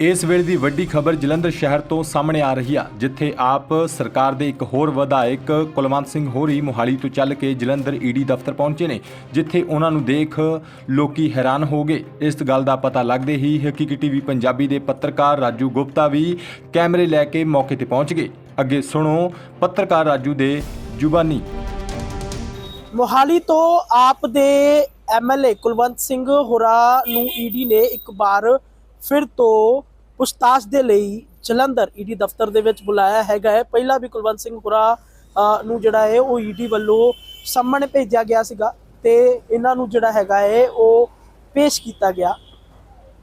ਇਸ ਵੇਲੇ ਦੀ ਵੱਡੀ ਖਬਰ ਜਲੰਧਰ ਸ਼ਹਿਰ ਤੋਂ ਸਾਹਮਣੇ ਆ ਰਹੀ ਆ, ਜਿੱਥੇ ਆਪ ਸਰਕਾਰ ਦੇ ਇੱਕ ਹੋਰ ਵਿਧਾਇਕ ਕੁਲਵੰਤ ਸਿੰਘ ਹੋਰੀ ਮੁਹਾਲੀ ਤੋਂ ਚੱਲ ਕੇ ਜਲੰਧਰ ਈਡੀ ਦਫ਼ਤਰ ਪਹੁੰਚੇ ਨੇ, ਜਿੱਥੇ ਉਹਨਾਂ ਨੂੰ ਦੇਖ ਲੋਕੀ ਹੈਰਾਨ ਹੋ ਗਏ। ਇਸ ਗੱਲ ਦਾ ਪਤਾ ਲੱਗਦੇ ਹੀ ਹਕੀਕੀ ਟੀਵੀ ਪੰਜਾਬੀ ਦੇ ਪੱਤਰਕਾਰ ਰਾਜੂ ਗੁਪਤਾ ਵੀ ਕੈਮਰੇ ਲੈ ਕੇ ਮੌਕੇ ਤੇ ਪਹੁੰਚ ਗਏ। ਅੱਗੇ ਸੁਣੋ ਪੱਤਰਕਾਰ ਰਾਜੂ ਦੇ ਜ਼ੁਬਾਨੀ। ਮੋਹਾਲੀ ਤੋਂ ਆਪ ਦੇ ਐਮਐਲਏ ਕੁਲਵੰਤ ਸਿੰਘ ਹੋਰਾ ਨੂੰ ਈਡੀ ਨੇ ਇੱਕ ਵਾਰ ਫਿਰ ਤੋਂ ਪੁਛਤਾਛ ਦੇ ਲਈ ਜਲੰਧਰ ਈਡੀ ਦਫ਼ਤਰ ਦੇ ਵਿੱਚ ਬੁਲਾਇਆ ਹੈਗਾ ਹੈ। ਪਹਿਲਾਂ ਵੀ ਕੁਲਵੰਤ ਸਿੰਘ ਪੁਰਾ ਨੂੰ ਜਿਹੜਾ ਹੈ ਉਹ ਈਡੀ ਵੱਲੋਂ ਸਾਹਮਣੇ ਭੇਜਿਆ ਗਿਆ ਸੀਗਾ ਤੇ ਇਹਨਾਂ ਨੂੰ ਜਿਹੜਾ ਹੈਗਾ ਹੈ ਉਹ ਪੇਸ਼ ਕੀਤਾ ਗਿਆ।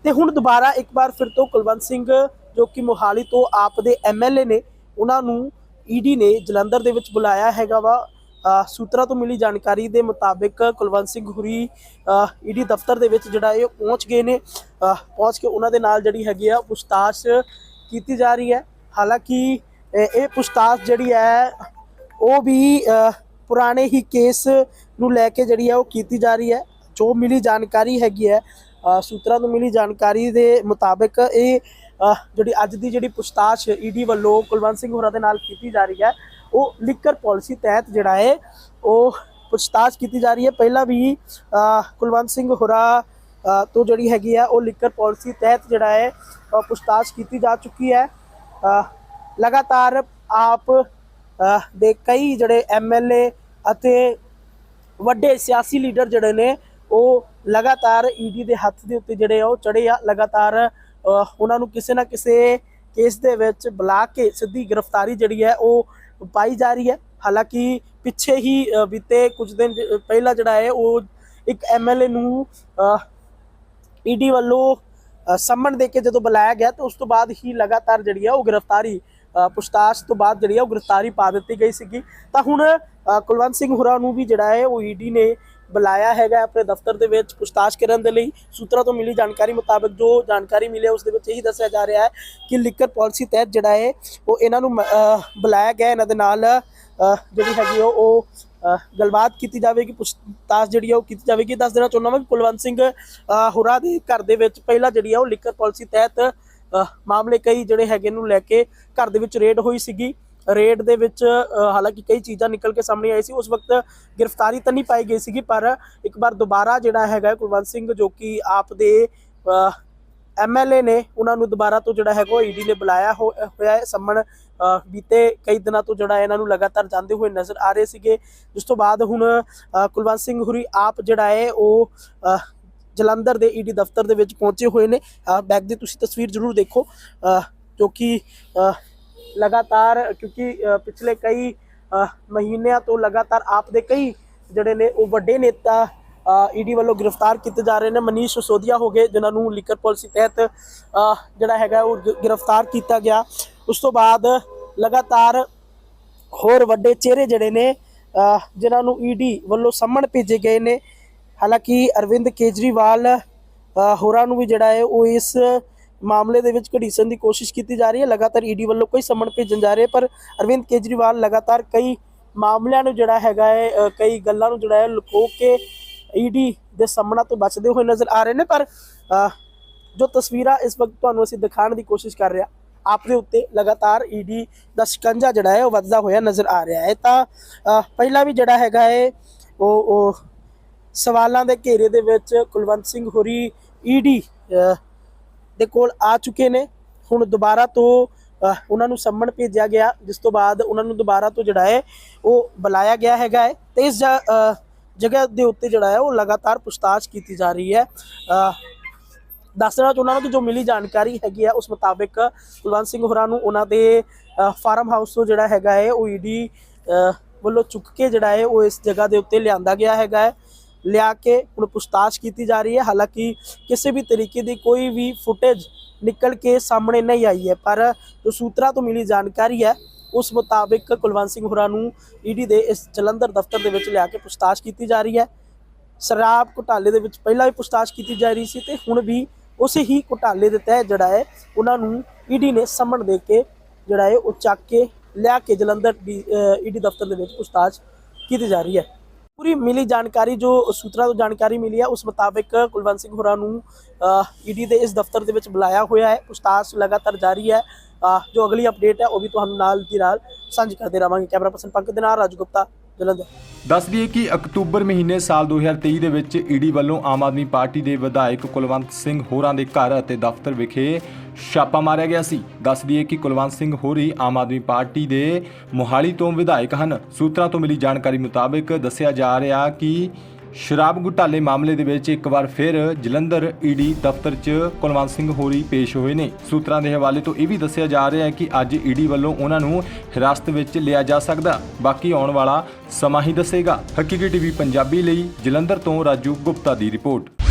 ਤੇ ਹੁਣ ਦੁਬਾਰਾ ਇੱਕ ਵਾਰ ਫਿਰ ਤੋਂ ਕੁਲਵੰਤ ਸਿੰਘ ਜੋ ਕਿ ਮੋਹਾਲੀ ਤੋਂ ਆਪ ਦੇ ਐਮਐਲਏ ਨੇ, ਉਹਨਾਂ ਨੂੰ ਈਡੀ ਨੇ ਜਲੰਧਰ ਦੇ ਵਿੱਚ ਬੁਲਾਇਆ ਹੈਗਾ ਵਾ। ਸੂਤਰਾਂ ਤੋਂ ਮਿਲੀ ਜਾਣਕਾਰੀ ਦੇ ਮੁਤਾਬਿਕ ਕੁਲਵੰਤ ਸਿੰਘ ਹੁਰੀ ਈਡੀ ਦਫ਼ਤਰ ਦੇ ਵਿੱਚ ਜਿਹੜਾ ਇਹ ਪਹੁੰਚ ਗਏ ਨੇ। ਪਹੁੰਚ ਕੇ ਉਹਨਾਂ ਦੇ ਨਾਲ ਜਿਹੜੀ ਹੈਗੀ ਆ ਪੁਛਤਾਛ ਕੀਤੀ ਜਾ ਰਹੀ ਹੈ। ਹਾਲਾਂਕਿ ਇਹ ਇਹ ਜਿਹੜੀ ਹੈ, ਉਹ ਵੀ ਪੁਰਾਣੇ ਹੀ ਕੇਸ ਨੂੰ ਲੈ ਕੇ ਜਿਹੜੀ ਹੈ ਉਹ ਕੀਤੀ ਜਾ ਰਹੀ ਹੈ। ਜੋ ਮਿਲੀ ਜਾਣਕਾਰੀ ਹੈਗੀ ਹੈ ਸੂਤਰਾਂ ਤੋਂ ਮਿਲੀ ਜਾਣਕਾਰੀ ਦੇ ਮੁਤਾਬਕ ਇਹ ਜਿਹੜੀ ਅੱਜ ਦੀ ਜਿਹੜੀ ਪੁਛਤਾਛ ਈਡੀ ਵੱਲੋਂ ਕੁਲਵੰਤ ਸਿੰਘ ਹੋਰਾਂ ਦੇ ਨਾਲ ਕੀਤੀ ਜਾ ਰਹੀ ਹੈ। ਉਹ ਲਿਕਰ ਪਾਲਿਸੀ ਤਹਿਤ ਜਿਹੜਾ ਹੈ, ਉਹ ਪੁੱਛਤਾਛ ਕੀਤੀ ਜਾ ਰਹੀ ਹੈ। ਪਹਿਲਾਂ ਵੀ ਕੁਲਵੰਤ ਸਿੰਘ ਹੋਰਾਂ ਤੋਂ ਜਿਹੜੀ ਹੈਗੀ ਹੈ ਉਹ ਲਿਕਰ ਪਾਲਿਸੀ ਤਹਿਤ ਜਿਹੜਾ ਹੈ ਪੁੱਛਤਾਛ ਕੀਤੀ ਜਾ ਚੁੱਕੀ ਹੈ। ਲਗਾਤਾਰ ਆਪ ਦੇ ਕਈ ਜਿਹੜੇ ਐਮਐਲਏ ਅਤੇ ਵੱਡੇ ਸਿਆਸੀ ਲੀਡਰ ਜਿਹੜੇ ਨੇ, ਉਹ ਲਗਾਤਾਰ ਈਡੀ ਦੇ ਹੱਥ ਦੇ ਉੱਤੇ ਜਿਹੜੇ ਆ, ਉਹ ਚੜੇ ਆ। ਲਗਾਤਾਰ ਉਹਨਾਂ ਨੂੰ ਕਿਸੇ ਨਾ ਕਿਸੇ ਕੇਸ ਦੇ ਵਿੱਚ ਬੁਲਾ ਕੇ ਸਿੱਧੀ ਗ੍ਰਿਫਤਾਰੀ ਜਿਹੜੀ ਹੈ, ਉਹ ਪਾਈ ਜਾ ਰਹੀ ਹੈ। ਹਾਲਾਂਕਿ ਪਿੱਛੇ ਹੀ ਬੀਤੇ ਕੁਝ ਦਿਨ ਪਹਿਲਾਂ ਜਿਹੜਾ ਹੈ ਉਹ ਇੱਕ ਐਮਐਲਏ ਨੂੰ ਈਡੀ ਵੱਲੋਂ ਅ, ਸੰਮਨ ਦੇ ਕੇ ਜਦੋਂ ਬੁਲਾਇਆ ਗਿਆ ਤਾਂ ਉਸ ਤੋਂ ਬਾਅਦ ਹੀ ਲਗਾਤਾਰ ਜਿਹੜੀ ਹੈ ਉਹ ਗ੍ਰਿਫਤਾਰੀ ਅ, ਤੋਂ ਬਾਅਦ ਜਿਹੜੀ ਆ ਉਹ ਗ੍ਰਿਫਤਾਰੀ ਪਾ ਦਿੱਤੀ ਗਈ ਸੀਗੀ। ਤਾਂ ਹੁਣ ਕੁਲਵੰਤ ਸਿੰਘ ਹੁਰਾ ਨੂੰ ਵੀ ਜਿਹੜਾ ਹੈ ਉਹ ਈਡੀ ਨੇ ਬੁਲਾਇਆ ਹੈਗਾ ਆਪਣੇ ਦਫ਼ਤਰ ਦੇ ਵਿੱਚ ਪੁੱਛਤਾਛ ਕਰਨ ਦੇ ਲਈ। ਸੂਤਰਾਂ ਤੋਂ ਮਿਲੀ ਜਾਣਕਾਰੀ ਮੁਤਾਬਕ ਜੋ ਜਾਣਕਾਰੀ ਮਿਲੀ ਉਸ ਦੇ ਵਿੱਚ ਇਹੀ ਦੱਸਿਆ ਜਾ ਰਿਹਾ ਹੈ ਕਿ ਲਿਕਰ ਪਾਲਿਸੀ ਤਹਿਤ ਜਿਹੜਾ ਹੈ ਉਹ ਇਹਨਾਂ ਨੂੰ ਅ, ਬੁਲਾਇਆ ਗਿਆ ਇਹਨਾਂ ਦੇ ਨਾਲ ਜਿਹੜੀ ਹੈਗੀ ਉਹ ਉਹ ਗੱਲਬਾਤ ਕੀਤੀ ਜਾਵੇਗੀ ਪੁਛਤਾਛ ਜਿਹੜੀ ਆ ਉਹ ਕੀਤੀ ਜਾਵੇਗੀ। ਦੱਸ ਦੇਣਾ ਚਾਹੁੰਦਾ ਮੈਂ ਕਿ ਕੁਲਵੰਤ ਸਿੰਘ ਹੁਰਾ ਦੇ ਘਰ ਦੇ ਵਿੱਚ ਪਹਿਲਾਂ ਜਿਹੜੀ ਆ ਉਹ ਲਿਕਰ ਪਾਲਿਸੀ ਤਹਿਤ ਮਾਮਲੇ ਕਈ ਜਿਹੜੇ ਹੈਗੇ ਨੂੰ ਲੈ ਕੇ ਘਰ ਦੇ ਵਿੱਚ ਰੇਡ ਹੋਈ ਸੀਗੀ। ਰੇਡ ਦੇ ਵਿੱਚ ਹਾਲਾਂਕਿ ਕਈ ਚੀਜ਼ਾਂ ਨਿਕਲ ਕੇ ਸਾਹਮਣੇ ਆਈ ਸੀ, ਉਸ ਵਕਤ ਗ੍ਰਿਫਤਾਰੀ ਤਾਂ ਨਹੀਂ ਪਾਈ ਗਈ ਸੀਗੀ, ਪਰ ਇੱਕ ਵਾਰ ਦੁਬਾਰਾ ਜਿਹੜਾ ਹੈਗਾ ਕੁਲਵੰਤ ਸਿੰਘ, ਜੋ ਕਿ ਆਪ ਦੇ ਐਮਐਲਏ ਨੇ ਉਹਨਾਂ ਨੂੰ ਦੁਬਾਰਾ ਤੋਂ ਜਿਹੜਾ ਹੈਗਾ ਈਡੀ ਨੇ ਬੁਲਾਇਆ ਹੋ- ਹੋਇਆ ਹੈ। ਸੰਮਣ ਬੀਤੇ ਕਈ ਦਿਨਾਂ ਤੋਂ ਜਿਹੜਾ ਇਹਨਾਂ ਨੂੰ ਲਗਾਤਾਰ ਜਾਂਦੇ ਹੋਏ ਨਜ਼ਰ ਆ ਰਹੇ ਸੀਗੇ। ਜਿਸ ਤੋਂ ਬਾਅਦ ਹੁਣ ਕੁਲਵੰਤ ਸਿੰਘ ਹੁਰੀ ਆਪ ਜਿਹੜਾ ਹੈ ਉਹ ਜਲੰਧਰ ਦੇ ਈਡੀ ਦਫ਼ਤਰ ਦੇ ਵਿੱਚ ਪਹੁੰਚੇ ਹੋਏ ਨੇ। ਬੈਕ ਦੀ ਤੁਸੀਂ ਤਸਵੀਰ ਜ਼ਰੂਰ ਦੇਖੋ। ਜੋ ਕਿ ਲਗਾਤਾਰ, ਕਿਉਂਕਿ ਪਿਛਲੇ ਕਈ ਮਹੀਨਿਆਂ ਤੋਂ ਲਗਾਤਾਰ ਆਪ ਦੇ ਕਈ ਜਿਹੜੇ ਨੇ, ਉਹ ਵੱਡੇ ਨੇਤਾ ਈਡੀ ਵੱਲੋਂ ਗ੍ਰਿਫਤਾਰ ਕੀਤੇ ਜਾ ਰਹੇ ਨੇ। ਮਨੀਸ਼ ਸਿਸੋਦੀਆ ਹੋ ਗਏ, ਜਿਨ੍ਹਾਂ ਨੂੰ ਲਿਕਰ ਪਾਲਿਸੀ ਤਹਿਤ ਜਿਹੜਾ ਹੈਗਾ, ਉਹ ਗ੍ਰਿਫਤਾਰ ਕੀਤਾ ਗਿਆ। ਉਸ ਤੋਂ ਬਾਅਦ ਲਗਾਤਾਰ ਹੋਰ ਵੱਡੇ ਚਿਹਰੇ ਜਿਹੜੇ ਨੇ ਜਿਨ੍ਹਾਂ ਨੂੰ ਈਡੀ ਵੱਲੋਂ ਸੰਮਣ ਭੇਜੇ ਗਏ ਨੇ। ਹਾਲਾਂਕਿ ਅਰਵਿੰਦ ਕੇਜਰੀਵਾਲ ਹੋਰਾਂ ਨੂੰ ਵੀ ਜਿਹੜਾ ਹੈ, ਉਹ ਇਸ ਮਾਮਲੇ ਦੇ ਵਿੱਚ ਘੜੀਸਣ ਦੀ ਕੋਸ਼ਿਸ਼ ਕੀਤੀ ਜਾ ਰਹੀ ਹੈ। ਲਗਾਤਾਰ ਈਡੀ ਵੱਲੋਂ ਕੋਈ ਸੰਮਣ ਭੇਜਣ ਜਾ ਰਹੇ ਪਰ ਅਰਵਿੰਦ ਕੇਜਰੀਵਾਲ ਲਗਾਤਾਰ ਕਈ ਮਾਮਲਿਆਂ ਨੂੰ ਜਿਹੜਾ ਹੈਗਾ ਹੈ ਕਈ ਗੱਲਾਂ ਨੂੰ ਜਿਹੜਾ ਹੈ ਲੁਕੋ ਕੇ ਈਡੀ ਦੇ ਸਾਹਮਣਾ ਤੋਂ ਬਚਦੇ ਹੋਏ ਨਜ਼ਰ ਆ ਰਹੇ ਨੇ। ਪਰ ਜੋ ਤਸਵੀਰਾਂ ਇਸ ਵਕਤ ਤੁਹਾਨੂੰ ਅਸੀਂ ਦਿਖਾਉਣ ਦੀ ਕੋਸ਼ਿਸ਼ ਕਰ ਰਿਹਾ ਆਪ ਦੇ ਉੱਤੇ ਲਗਾਤਾਰ ਈਡੀ ਦਾ ਸ਼ਿਕੰਜਾ ਜਿਹੜਾ ਹੈ, ਉਹ ਵੱਧਦਾ ਹੋਇਆ ਨਜ਼ਰ ਆ ਰਿਹਾ ਹੈ। ਤਾਂ ਪਹਿਲਾਂ ਵੀ ਜਿਹੜਾ ਹੈਗਾ ਹੈ, ਉਹ ਉਹ ਸਵਾਲਾਂ ਦੇ ਘੇਰੇ ਦੇ ਵਿੱਚ ਕੁਲਵੰਤ ਸਿੰਘ ਹੋਰੀ ਈਡੀ ਦੇ ਕੋਲ ਆ ਚੁੱਕੇ ਨੇ। ਹੁਣ ਦੁਬਾਰਾ ਤੋਂ ਉਹਨਾਂ ਨੂੰ ਸੰਮਣ ਭੇਜਿਆ ਗਿਆ ਜਿਸ ਤੋਂ ਬਾਅਦ ਉਹਨਾਂ ਨੂੰ ਦੁਬਾਰਾ ਤੋਂ ਜਿਹੜਾ ਹੈ ਉਹ ਬੁਲਾਇਆ ਗਿਆ ਹੈਗਾ ਹੈ ਤੇ ਇਸ ਜਗ੍ਹਾ ਦੇ ਉੱਤੇ ਜਿਹੜਾ ਹੈ ਉਹ ਲਗਾਤਾਰ ਪੁੱਛਤਾਛ ਕੀਤੀ ਜਾ ਰਹੀ ਹੈ। ਅ, ਦੱਸਣਾ ਚਾਹੁੰਦਾ ਹਾਂ ਕਿ ਜੋ ਮਿਲੀ ਜਾਣਕਾਰੀ ਹੈਗੀ ਹੈ ਉਸ ਮੁਤਾਬਿਕ ਕੁਲਵੰਤ ਸਿੰਘ ਹੋਰਾਂ ਨੂੰ ਉਹਨਾਂ ਦੇ ਫਾਰਮ ਹਾਊਸ ਤੋਂ ਜਿਹੜਾ ਹੈਗਾ ਹੈ ਉਹ ਈਡੀ ਵੱਲੋਂ ਚੁੱਕ ਕੇ ਜਿਹੜਾ ਹੈ ਉਹ ਇਸ ਜਗ੍ਹਾ ਦੇ ਉੱਤੇ ਲਿਆਂਦਾ ਗਿਆ ਹੈਗਾ ਹੈ। ਲਿਆ ਕੇ ਹੁਣ ਪੁਛਤਾਛ ਕੀਤੀ ਜਾ ਰਹੀ ਹੈ। ਹਾਲਾਂਕਿ ਕਿਸੇ ਵੀ ਤਰੀਕੇ ਦੀ ਕੋਈ ਵੀ ਫੁਟੇਜ ਨਿਕਲ ਕੇ ਸਾਹਮਣੇ ਨਹੀਂ ਆਈ ਹੈ, ਪਰ ਜੋ ਸੂਤਰਾਂ ਤੋਂ ਮਿਲੀ ਜਾਣਕਾਰੀ ਹੈ, ਉਸ ਮੁਤਾਬਿਕ ਕੁਲਵੰਤ ਸਿੰਘ ਹੋਰਾਂ ਨੂੰ ਈਡੀ ਦੇ ਇਸ ਜਲੰਧਰ ਦਫ਼ਤਰ ਦੇ ਵਿੱਚ ਲਿਆ ਕੇ ਪੁਛਤਾਛ ਕੀਤੀ ਜਾ ਰਹੀ ਹੈ। ਸ਼ਰਾਬ ਘੁਟਾਲੇ ਦੇ ਵਿੱਚ ਪਹਿਲਾਂ ਵੀ ਪੁਛਤਾਛ ਕੀਤੀ ਜਾ ਰਹੀ ਸੀ ਤੇ ਹੁਣ ਵੀ ਉਸੇ ਹੀ ਘੁਟਾਲੇ ਦੇ ਤਹਿਤ ਜਿਹੜਾ ਹੈ, ਉਹਨਾਂ ਨੂੰ ਈਡੀ ਨੇ ਸੰਮਣ ਦੇ ਕੇ ਜਿਹੜਾ ਹੈ, ਉਹ ਚੱਕ ਕੇ ਲਿਆ ਕੇ ਜਲੰਧਰ ਈਡੀ ਦਫ਼ਤਰ ਦੇ ਵਿੱਚ ਪੁਛਤਾਛ ਕੀਤੀ ਜਾ ਰਹੀ ਹੈ। ਪੂਰੀ ਮਿਲੀ ਜਾਣਕਾਰੀ, ਜੋ ਸੂਤਰਾਂ ਤੋਂ ਜਾਣਕਾਰੀ ਮਿਲੀ ਹੈ ਉਸ ਮੁਤਾਬਿਕ ਕੁਲਵੰਤ ਸਿੰਘ ਹੋਰਾਂ ਨੂੰ ਈਡੀ ਦੇ ਇਸ ਦਫ਼ਤਰ ਦੇ ਵਿੱਚ ਬੁਲਾਇਆ ਹੋਇਆ ਹੈ। ਪੁਛਤਾਛ ਲਗਾਤਾਰ ਜਾਰੀ ਹੈ। ਜੋ ਅਗਲੀ ਅਪਡੇਟ ਹੈ, ਉਹ ਵੀ ਤੁਹਾਨੂੰ ਨਾਲ ਦੀ ਨਾਲ ਸਾਂਝੀ ਕਰਦੇ ਰਵਾਂਗੇ। ਕੈਮਰਾ ਪਰਸਨ ਪੰਕਜ ਦੇ ਨਾਲ, ਰਾਜ ਗੁਪਤਾ। ਜਲੰਧਰ। ਦੱਸ ਦਈਏ ਕਿ ਅਕਤੂਬਰ ਮਹੀਨੇ ਸਾਲ 2023 ਦੇ ਵਿੱਚ ਈਡੀ ਵੱਲੋਂ ਆਮ ਆਦਮੀ ਪਾਰਟੀ ਦੇ ਵਿਧਾਇਕ ਕੁਲਵੰਤ ਸਿੰਘ ਹੋਰਾਂ ਦੇ ਘਰ ਅਤੇ ਦਫ਼ਤਰ ਵਿਖੇ ਛਾਪਾ ਮਾਰਿਆ ਗਿਆ ਸੀ। ਦੱਸ ਦਈਏ ਕਿ ਕੁਲਵੰਤ ਸਿੰਘ ਹੋਰੀ ਆਮ ਆਦਮੀ ਪਾਰਟੀ ਦੇ ਮੋਹਾਲੀ ਤੋਂ ਵਿਧਾਇਕ ਹਨ। ਸੂਤਰਾਂ ਤੋਂ ਮਿਲੀ ਜਾਣਕਾਰੀ ਮੁਤਾਬਕ ਦੱਸਿਆ ਜਾ ਰਿਹਾ ਕਿ ਸ਼ਰਾਬ ਘੁਟਾਲੇ ਮਾਮਲੇ ਦੇ ਵਿੱਚ ਇੱਕ ਵਾਰ ਫਿਰ ਜਲੰਧਰ ਈਡੀ ਦਫ਼ਤਰ 'ਚ ਕੁਲਵੰਤ ਸਿੰਘ ਹੋਰੀ ਪੇਸ਼ ਹੋਏ ਨੇ। ਸੂਤਰਾਂ ਦੇ ਹਵਾਲੇ ਤੋਂ ਇਹ ਵੀ ਦੱਸਿਆ ਜਾ ਰਿਹਾ ਹੈ ਕਿ ਅੱਜ ਈਡੀ ਵੱਲੋਂ ਉਹਨਾਂ ਨੂੰ ਹਿਰਾਸਤ ਵਿੱਚ ਲਿਆ ਜਾ ਸਕਦਾ। ਬਾਕੀ ਆਉਣ ਵਾਲਾ ਸਮਾਂ ਹੀ ਦੱਸੇਗਾ। ਹਕੀਕੀ ਟੀਵੀ ਪੰਜਾਬੀ ਲਈ ਜਲੰਧਰ ਤੋਂ ਰਾਜੂ ਗੁਪਤਾ ਦੀ ਰਿਪੋਰਟ।